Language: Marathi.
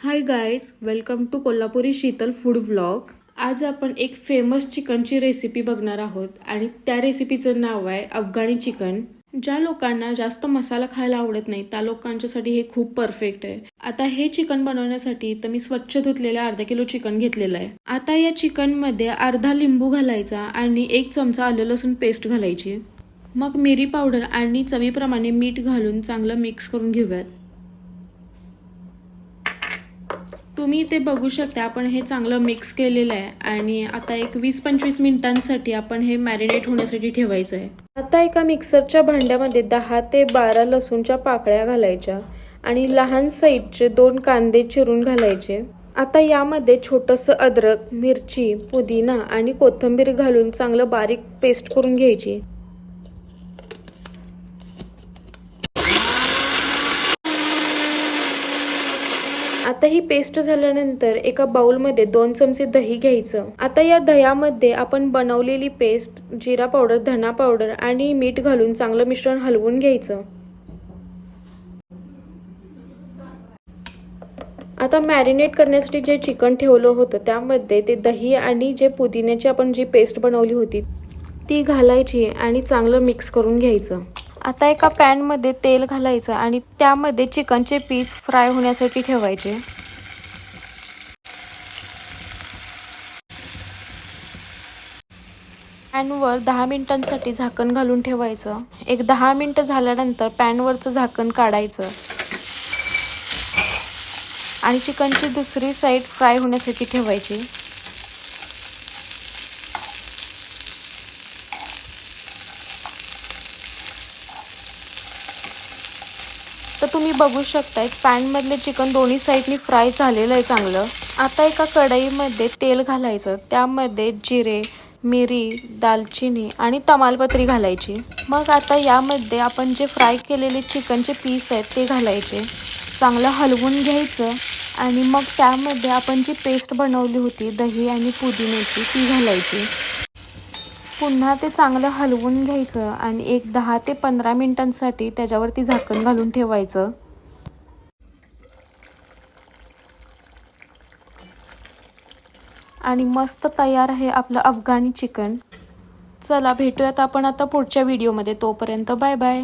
Hi guys welcome to Kolhapuri Sheetal food vlog आज आपण एक फेमस चिकनची रेसिपी बघणार आहोत आणि त्या रेसिपीचं नाव आहे अफगाणी चिकन. ज्या लोकांना जास्त मसाला खायला आवडत नाही त्या लोकांच्यासाठी हे खूप परफेक्ट आहे. आता हे चिकन बनवण्यासाठी तर मी स्वच्छ धुतलेलं अर्धा किलो चिकन घेतलेलं आहे. आता या चिकनमध्ये अर्धा लिंबू घालायचा आणि एक चमचा आलं लसूण पेस्ट घालायची. मग मिरी पावडर आणि चवीप्रमाणे मीठ घालून चांगलं मिक्स करून घेऊयात. तुम्ही ते बघू शकता. आपण हे चांगलं मिक्स केलेलं आहे. आणि आता एक वीस पंचवीस मिनिटांसाठी आपण हे मॅरिनेट होण्यासाठी ठेवायचं आहे. आता एका मिक्सरच्या भांड्यामध्ये दहा ते बारा लसूणच्या पाकळ्या घालायच्या आणि लहान साईजचे दोन कांदे चिरून घालायचे. आता यामध्ये छोटंसं अद्रक मिरची पुदिना आणि कोथिंबीर घालून चांगलं बारीक पेस्ट करून घ्यायची. आता ही पेस्ट झाल्यानंतर एका बाउलमध्ये दोन चमचे दही घ्यायचं. आता या दह्यामध्ये आपण बनवलेली पेस्ट जिरा पावडर धना पावडर आणि मीठ घालून चांगलं मिश्रण हलवून घ्यायचं. आता मॅरिनेट करण्यासाठी जे चिकन ठेवलं होतं त्यामध्ये ते दही आणि जे पुदिन्याची आपण जी पेस्ट बनवली होती ती घालायची आणि चांगलं मिक्स करून घ्यायचं. आता एका पॅनमध्ये तेल घालायचं आणि त्यामध्ये चिकनचे पीस फ्राय होण्यासाठी ठेवायचे. पॅनवर दहा मिनिटांसाठी झाकण घालून ठेवायचं. एक दहा मिनटं झाल्यानंतर पॅनवरचं झाकण काढायचं. आणि चिकनची दुसरी साईड फ्राय होण्यासाठी ठेवायची. तर तुम्ही बघू शकताय पॅनमधले चिकन दोन्ही साईडनी फ्राय झालेलं आहे चांगलं. आता एका कढईमध्ये तेल घालायचं. त्यामध्ये जिरे मिरी दालचिनी आणि तमालपत्री घालायची. मग आता यामध्ये आपण जे फ्राय केलेले चिकनचे पीस आहेत ते घालायचे. चांगलं हलवून घ्यायचं आणि मग त्यामध्ये आपण जी पेस्ट बनवली होती दही आणि पुदिन्याची ती घालायची. पुन्हा ते चांगलं हलवून घ्यायचं आणि एक दहा ते पंधरा मिनिटांसाठी त्याच्यावरती झाकण घालून ठेवायचं. आणि मस्त तयार आहे आपलं अफगाणी चिकन. चला भेटूयात आपण आता पुढच्या व्हिडिओमध्ये तोपर्यंत बाय बाय.